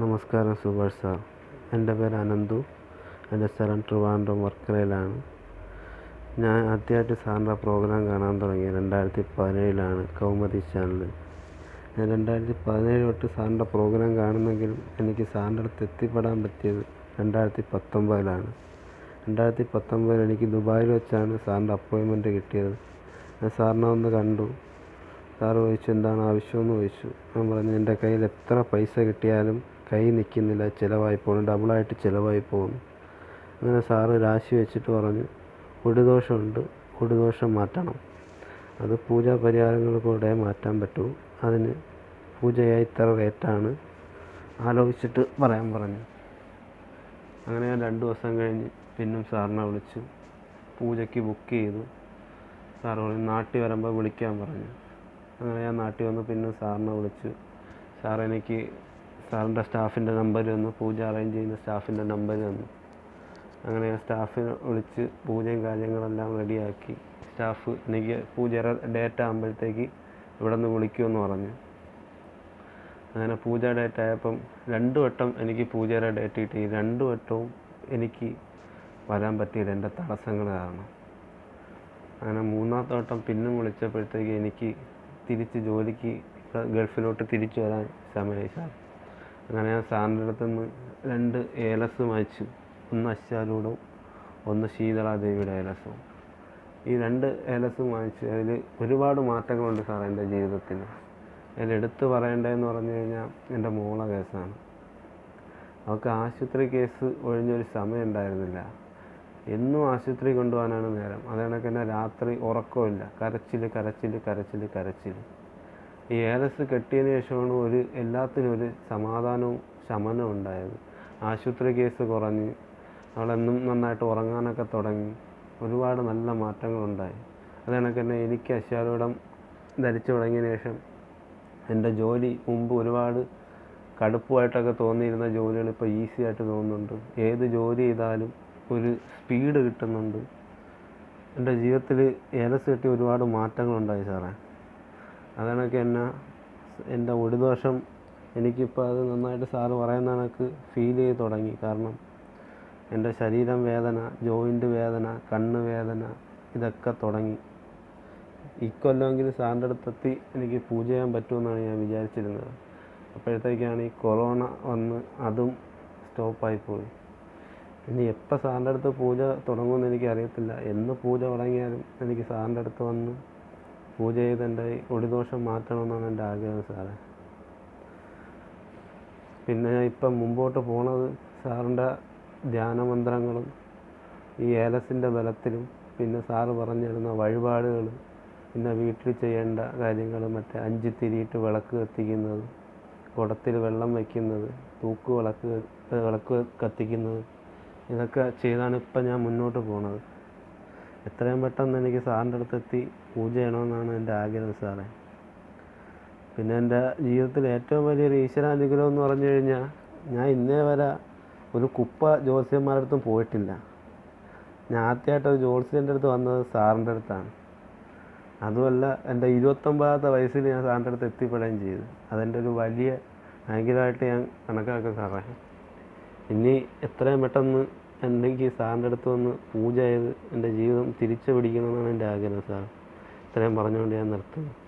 നമസ്കാരം സുഭാഷ് സാർ. എന്റെ പേര് അനന്തു. എന്റെ സ്ഥലം ട്രിവാൻഡ്രം വർക്കലയിലാണ്. ഞാൻ ആദ്യമായിട്ട് സാറിന്റെ പ്രോഗ്രാം കാണാൻ തുടങ്ങി. രണ്ടായിരത്തി പതിനേഴിലാണ് കൗമുദി ചാനൽ ഞാൻ രണ്ടായിരത്തി പതിനേഴ് തൊട്ട് സാറിന്റെ പ്രോഗ്രാം കാണുന്നെങ്കിലും എനിക്ക് സാറിന്റെ അടുത്ത് എത്തിപ്പെടാൻ പറ്റിയത് രണ്ടായിരത്തി പത്തൊമ്പതിലാണ് രണ്ടായിരത്തി പത്തൊമ്പതിൽ എനിക്ക് ദുബായിൽ വെച്ചാണ് സാറിന്റെ അപ്പോയിൻമെന്റ് കിട്ടിയത്. ഞാൻ സാറിനെ ഒന്ന് കണ്ടു. സാറ് ചോദിച്ചു എന്താണ് ആവശ്യമെന്ന് ചോദിച്ചു. ഞാൻ പറഞ്ഞു എന്റെ കയ്യിൽ എത്ര പൈസ കിട്ടിയാലും കൈ നിൽക്കുന്നില്ല ചിലവായി പോകുന്നു ഡബിളായിട്ട് ചിലവായി പോകുന്നു അങ്ങനെ സാറ് രാശി വെച്ചിട്ട് പറഞ്ഞു കുടിദോഷമുണ്ട് കുടിദോഷം മാറ്റണം. അത് പൂജാ പരിഹാരങ്ങൾക്കൂടെ മാറ്റാൻ പറ്റൂ. അതിന് പൂജയായി ഇത്ര റേറ്റാണ് ആലോചിച്ചിട്ട് പറയാൻ പറഞ്ഞു. അങ്ങനെ ഞാൻ രണ്ട് ദിവസം കഴിഞ്ഞ് പിന്നും സാറിനെ വിളിച്ചു. പൂജയ്ക്ക് ബുക്ക് ചെയ്തു. സാറ് പറഞ്ഞു നാട്ടിൽ വരുമ്പോൾ വിളിക്കാൻ പറഞ്ഞു. അങ്ങനെ ഞാൻ നാട്ടിൽ വന്ന് പിന്നെ സാറിനെ വിളിച്ചു. സാർ എനിക്ക് സാറിന്റെ സ്റ്റാഫിന്റെ നമ്പർ തന്നു പൂജ അറേഞ്ച് ചെയ്യുന്ന സ്റ്റാഫിന്റെ നമ്പർ തന്നു. അങ്ങനെ സ്റ്റാഫിനെ വിളിച്ച് പൂജയും കാര്യങ്ങളെല്ലാം റെഡിയാക്കി. സ്റ്റാഫ് എനിക്ക് പൂജ ഡേറ്റ് ആകുമ്പോഴത്തേക്ക് ഇവിടെ നിന്ന് വിളിക്കുമെന്ന് പറഞ്ഞു. അങ്ങനെ പൂജ ഡേറ്റ് ആയപ്പം രണ്ട് വട്ടം എനിക്ക് പൂജയുടെ ഡേറ്റ് കിട്ടി. രണ്ട് വട്ടവും എനിക്ക് വരാൻ പറ്റിയില്ല. എന്റെ തടസ്സങ്ങൾ കാരണം. അങ്ങനെ മൂന്നാമത്തെ വട്ടം പിന്നും വിളിച്ചപ്പോഴത്തേക്ക് എനിക്ക് തിരിച്ച് ജോലിക്ക് ഗൾഫിലോട്ട് തിരിച്ചു വരാൻ സമയമായി. സാർ അങ്ങനെ ഞാൻ സാറിന്റെ അടുത്ത് നിന്ന് രണ്ട് ഏലസ് വാങ്ങിച്ചു ഒന്ന് അശ്വാലൂടും ഒന്ന് ശീതളാദേവിയുടെ ഏലസവും ഈ രണ്ട് ഏലസും വാങ്ങിച്ച് അതിൽ ഒരുപാട് മാറ്റങ്ങളുണ്ട് സാർ എന്റെ ജീവിതത്തിൽ. അതിൽ എടുത്തു പറയേണ്ടതെന്ന് പറഞ്ഞു കഴിഞ്ഞാൽ എന്റെ മോളെ കേസാണ്. അവൾക്ക് ആശുപത്രി കേസ് ഒഴിഞ്ഞൊരു സമയം ഉണ്ടായിരുന്നില്ല. എന്നും ആശുപത്രി കൊണ്ടുപോകാനാണ് നേരം. അതേ കണക്ക് തന്നെ രാത്രി ഉറക്കമില്ല. കരച്ചിൽ കരച്ചിൽ കരച്ചിൽ കരച്ചിൽ ഈ ഏലസ് കെട്ടിയതിന് ശേഷമാണ് ഒരു എല്ലാത്തിനും ഒരു സമാധാനവും ശമനവും ഉണ്ടായത്. ആശുപത്രി കേസ് കുറഞ്ഞ് അവളെന്നും നന്നായിട്ട് ഉറങ്ങാനൊക്കെ തുടങ്ങി ഒരുപാട് നല്ല മാറ്റങ്ങളുണ്ടായി അത് കണക്ക് തന്നെ എനിക്ക് അശ്വാരൂഢം ധരിച്ചു തുടങ്ങിയതിന് ശേഷം എന്റെ ജോലി മുമ്പ് ഒരുപാട് കടുപ്പമായിട്ടൊക്കെ തോന്നിയിരുന്ന ജോലികൾ ഇപ്പോൾ ഈസി ആയിട്ട് തോന്നുന്നുണ്ട്. ഏത് ജോലി ചെയ്താലും ഒരു സ്പീഡ് കിട്ടുന്നുണ്ട്. എന്റെ ജീവിതത്തിൽ ഏലസ് കിട്ടിയ ഒരുപാട് മാറ്റങ്ങളുണ്ടായി സാറേ. അതൊക്കെ എന്നെ എന്റെ ഒടുദോഷം എനിക്കിപ്പോൾ അത് നന്നായിട്ട് സാറ് പറയുന്ന കണക്ക് ഫീൽ ചെയ്ത് തുടങ്ങി. കാരണം എന്റെ ശരീരം വേദന ജോയിന്റ് വേദന കണ്ണ് വേദന ഇതൊക്കെ തുടങ്ങി. ഇക്കൊല്ലമെങ്കിലും സാറിന്റെ അടുത്തെത്തി എനിക്ക് പൂജ ചെയ്യാൻ പറ്റുമെന്നാണ് ഞാൻ വിചാരിച്ചിരുന്നത്. അപ്പോഴത്തേക്കാണ് ഈ കൊറോണ വന്ന് അതും സ്റ്റോപ്പായി പോയി. ഇനി എപ്പോൾ സാറിന്റെ അടുത്ത് പൂജ തുടങ്ങുമെന്ന് എനിക്കറിയത്തില്ല. എന്ന് പൂജ തുടങ്ങിയാലും എനിക്ക് സാറിന്റെ അടുത്ത് വന്ന് പൂജ ചെയ്ത് എന്റെ ഒടിദോഷം മാറ്റണമെന്നാണ് എന്റെ ആഗ്രഹം സാറേ. പിന്നെ ഇപ്പം മുമ്പോട്ട് പോണത് സാറിന്റെ ധ്യാനമന്ത്രങ്ങളും ഈ ഏലസിന്റെ ബലത്തിലും പിന്നെ സാറ് പറഞ്ഞു തരുന്ന വഴിപാടുകൾ പിന്നെ വീട്ടിൽ ചെയ്യേണ്ട കാര്യങ്ങൾ മറ്റേ അഞ്ച് തിരിയിട്ട് വിളക്ക് കത്തിക്കുന്നത് കുടത്തിൽ വെള്ളം വയ്ക്കുന്നത് തൂക്ക് വിളക്ക് വിളക്ക് കത്തിക്കുന്നത് ഇതൊക്കെ ചെയ്താണ് ഇപ്പം ഞാൻ മുന്നോട്ട് പോണത്. എത്രയും പെട്ടെന്ന് എനിക്ക് സാറിന്റെ അടുത്ത് എത്തി പൂജ ചെയ്യണമെന്നാണ് എന്റെ ആഗ്രഹം സാറേ. പിന്നെ എന്റെ ജീവിതത്തിൽ ഏറ്റവും വലിയൊരു ഈശ്വരാനുഗ്രഹം എന്ന് പറഞ്ഞു കഴിഞ്ഞാൽ ഞാൻ ഇന്നേ വരെ ഒരു കുപ്പ ജ്യോത്സ്യന്മാരുടെ അടുത്തും പോയിട്ടില്ല. ഞാൻ ആദ്യമായിട്ട് ഒരു ജ്യോത്സ്യന്റെ അടുത്ത് വന്നത് സാറിന്റെ അടുത്താണ്. അതുമല്ല എന്റെ ഇരുപത്തൊമ്പതാമത്തെ വയസ്സിൽ ഞാൻ സാറിന്റെ അടുത്ത് എത്തിപ്പെടുകയും ചെയ്തു. അതെന്റെ ഒരു വലിയ അനുഗ്രഹമായിട്ട് ഞാൻ കണക്കാക്കും സാറേ. ഇനി എത്രയും പെട്ടെന്ന് എനിക്ക് സാറിന്റെ അടുത്ത് വന്ന് പൂജ ചെയ്ത് എന്റെ ജീവിതം തിരിച്ചു പിടിക്കണമെന്നാണ് എന്റെ ആഗ്രഹം സാർ. ഇത്രയും പറഞ്ഞുകൊണ്ട് ഞാൻ നിർത്തുന്നു.